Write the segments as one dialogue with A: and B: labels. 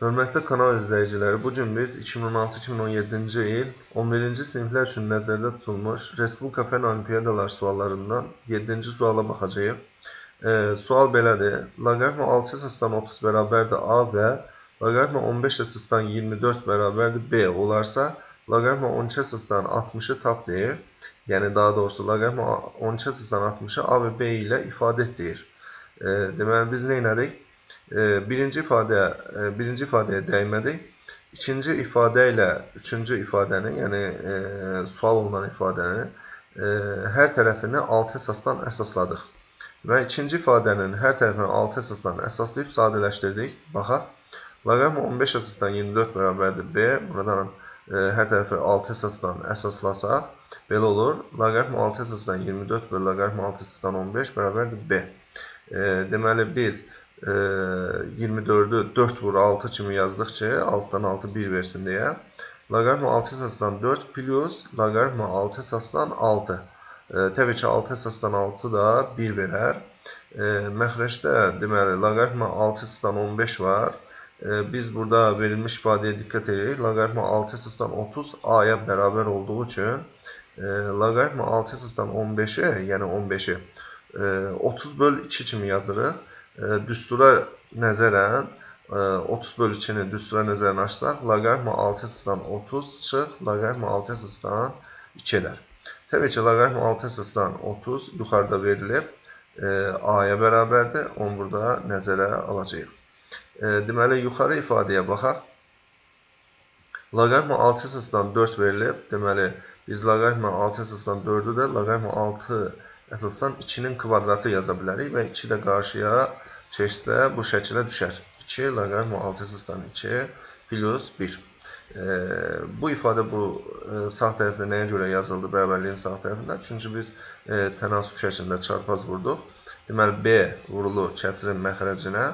A: Hörmətli kanal izləyiciləri, bu gün biz 2016-2017-ci il 11-ci siniflər üçün nəzərdə tutulmuş Respublika Fənn Olimpiadalar suallarından 7-ci suala baxacağıq. E, sual belədir. Loqaritma 6 əsasdan 30 bərabərdir A və loqaritma 15 əsasdan 24 bərabərdir B olarsa, loqaritma 12 əsasdan 60-ı tap deyir. Yəni, daha doğrusu, loqaritma 12 əsasdan 60-ı A və B ilə ifadə et deyir. E, deməli, biz nə elədik? Birinci ifadə birinci ifadəyə dəymədik. İkinci ifadə ilə üçüncü ifadəni, yəni e, sual olunan ifadəni e, hər tərəfini 6 əsasdan əsasladıq. Və ikinci ifadənin hər tərəfini 6 əsasdan əsaslayıb sadələşdirdik. Baxaq. Loqaritma 15 əsasdan 24 bərabərdir B. Buradan e, hər tərəfi 6 əsasdan əsaslasaq, belə olur. Loqaritma 6 əsasdan 24 bölü loqaritma 6 əsasdan 15 bərabərdir B. E, deməli, biz 24'ü 4 vur 6 kimi yazdıq ki, altdan 6 1 versin deyə. Loqaritma 6 əsasdan 4 plus loqaritma 6 əsasdan 6. E, təbii ki, 6 əsasdan 6 da 1 verər. E, məxrəcdə deməli loqaritma 6 əsasdan 15 var. E, biz burada verilmiş ifadəyə diqqət edirik. Loqaritma 6 əsasdan 30 a-ya bərabər olduğu üçün e, loqaritma 6 əsasdan 15-i, yəni 15-i e, 30 böl 2 kimi yazırıq düstura nəzərən 30 bölü 2-ni düstura nəzərən açsaq, loqaritma 6 əsasdan 30 çıx, loqaritma 6 əsasdan 2 edər. Təbii ki, loqaritma 6 əsasdan 30 yuxarıda verilib, A-ya bərabərdir. Onu burada nəzərə alacağıq. Deməli, yuxarı ifadəyə baxaq. Loqaritma 6 əsasdan 4 verilib. Deməli, biz loqaritma 6 əsasdan 4-ü də loqaritma 6 əsasdan 2-nin kvadratı yaza bilərik və 2 də qarşıya çeşitdə bu şəkilə düşər. 2 loqaritma 6 əsasdan 2 plus 1. E, bu ifadə bu e, sağ tərəfdə nəyə görə yazıldı bərabərliyin sağ tərəfində? Çünki biz e, tənasub şəklində çarpaz vurduq. Deməli, B vurulu kəsirin məxrəcinə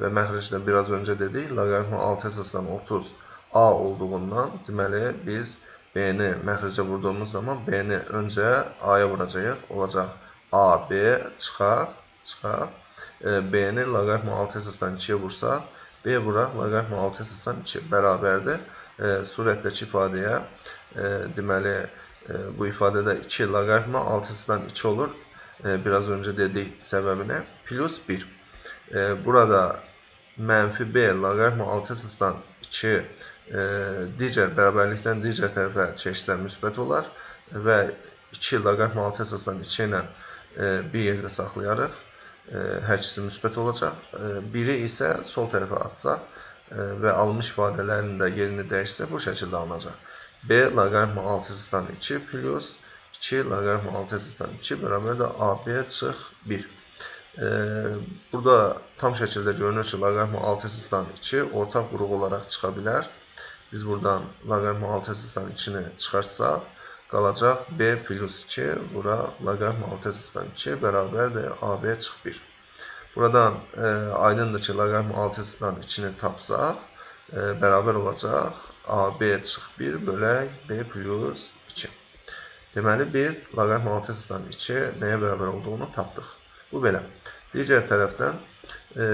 A: və məxrəcdə biraz öncə dedik, loqaritma 6 əsasdan 30 A olduğundan, deməli, biz B-ni məxrəcə vurduğumuz zaman B-ni öncə A-ya vuracağıq. Olacaq A, B çıxar, çıxar. B-ni loqaritma 6 əsasdan 2-yə vursaq, B vuraq loqaritma 6 əsasdan 2 bərabərdir. Surətdəki ifadəyə deməli bu ifadədə 2 loqaritma 6 əsasdan 2 olur. Biraz öncə dedik səbəbini. Plus 1. E, burada mənfi B loqaritma 6 əsasdan 2 e, digər bərabərlikdən digər tərəfə keçsə müsbət olar və 2 loqaritma 6 əsasdan 2 ilə bir yerdə saxlayarıq hər ikisi müsbət olacaq. Biri isə sol tərəfə atsaq və alınmış ifadələrin də yerini dəyişsə bu şəkildə alınacaq. B loqaritma 6 əsasdan 2 plus 2 loqaritma 6 əsasdan 2 bərabərdir AB çıx 1. Burada tam şəkildə görünür ki, loqaritma 6 əsasdan 2 ortaq qrup olaraq çıxa bilər. Biz buradan loqaritma 6 əsasdan 2-ni çıxarsaq, qalacaq B plus 2, bura 6 əsasdan 2 bərabərdir AB çıx 1. Buradan e, aydındır ki, 6 əsasdan 2-ni tapsaq, e, bərabər olacaq AB çıx 1 bölək B plus 2. Deməli, biz 6 əsasdan 2 nəyə bərabər olduğunu tapdıq. Bu belə. Digər tərəfdən e,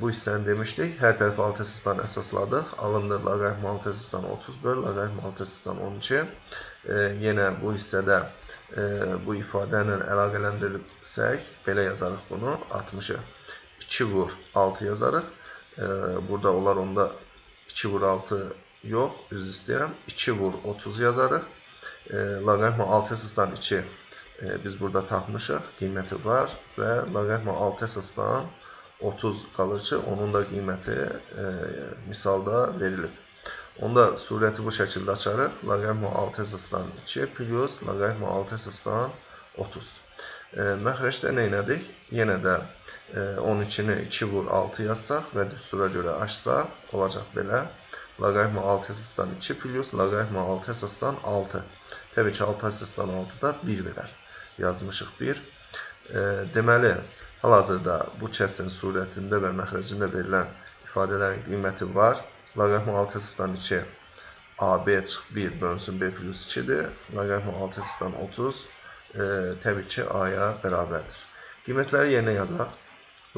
A: bu hissəni demişdik. Hər tərəfi 6 əsasdan əsasladıq. Alındı loqaritm 6 əsasdan 30 böl, loqaritm 6 əsasdan 12 e, yenə bu hissədə e, bu ifadə ilə əlaqələndirsək, belə yazarıq bunu, 60-ı 2 vur 6 yazarıq. E, burada olar onda 2 vur 6 yox, üzr istəyirəm, 2 vur 30 yazarıq. E, loqaritma 6 əsasdan 2 e, biz burada tapmışıq, qiyməti var və loqaritma 6 əsasdan 30 qalır ki, onun da qiyməti e, misalda verilib. Onda surəti bu şəkildə açarıq. Loqaritma 6 əsasdan 2 plus loqaritma 6 əsasdan 30. E, məxrəcdə nə elədik? Yenə də e, 12-ni 2 vur 6 yazsaq və düstura görə açsaq, olacaq belə. Loqaritma 6 əsasdan 2 plus loqaritma 6 əsasdan 6. Təbii ki, 6 əsasdan 6 da 1 verər. Yazmışıq 1. Deməli, hal-hazırda bu kəsin surətində və məxrəcində verilən ifadələrin qiyməti var. Loqaritma 6 əsasdan 2 AB çıx 1 bölünsün B plus 2-dir. Loqaritma 6 əsasdan 30 e, təbii ki A-ya bərabərdir. Qiymətləri yerinə yazaq.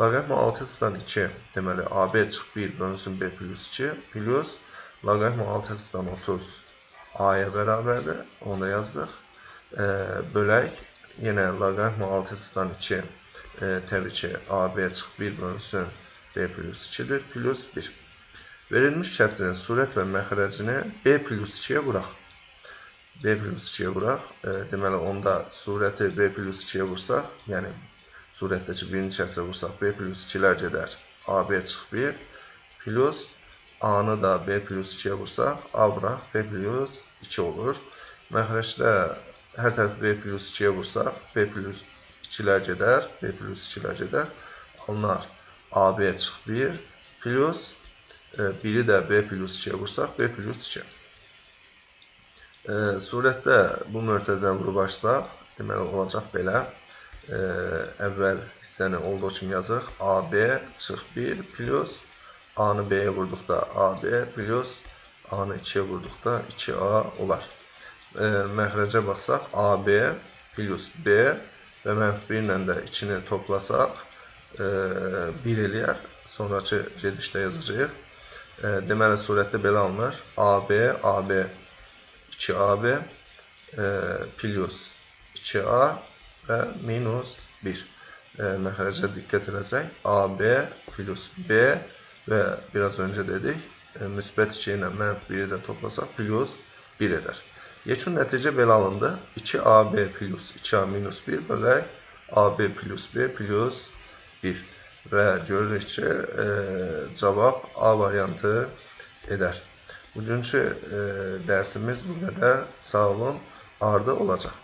A: Loqaritma 6 əsasdan 2 deməli AB çıx 1 bölünsün B plus 2 plus loqaritma 6 əsasdan 30 A-ya bərabərdir. Onu da yazdıq. E, bölək yenə loqaritma 6 əsasdan 2 e, təbii ki AB çıx 1 bölünsün B plus 2-dir plus 1. Verilmiş kəsirin surət və məxrəcini B plus 2-yə vuraq. B plus 2-yə vuraq. E, deməli, onda surəti B plus 2-yə vursaq, yəni surətdəki birinci kəsrə vursaq, B plus 2-lər gedər. AB çıx 1 plus A-nı da B plus 2-yə vursaq, A vuraq, B plus 2 olur. Məxrəcdə hər tərəf B plus 2-yə vursaq, B plus 2-lər gedər, B plus 2-lər gedər. Alınar AB çıx 1 plus e, biri də B plus 2-yə vursaq, B plus 2. E, surətdə bu mötəzəni vurub açsaq, deməli olacaq belə. E, əvvəl hissəni olduğu kimi yazırıq. AB çıx 1 plus A-nı B-yə vurduqda AB plus A-nı 2-yə vurduqda 2A olar. E, məxrəcə baxsaq, AB plus B və mənfi 1 ilə də 2-ni toplasaq, e, 1 eləyər. Sonrakı gedişdə yazacağıq. E, deməli, surətdə belə alınır. AB, AB 2AB e, plus 2A və minus 1. E, məxrəcə diqqət edəcək. AB plus B və biraz öncə dedik, e, müsbət 2 ilə mənfi 1-i də toplasaq plus 1 edər. Yekun nəticə belə alındı. 2AB plus 2A minus 1 bölək AB plus B plus 1 və görürük ki, e, cavab A variantı edər. Bugünkü e, dərsimiz bu qədər. Sağ olun. Ardı olacaq.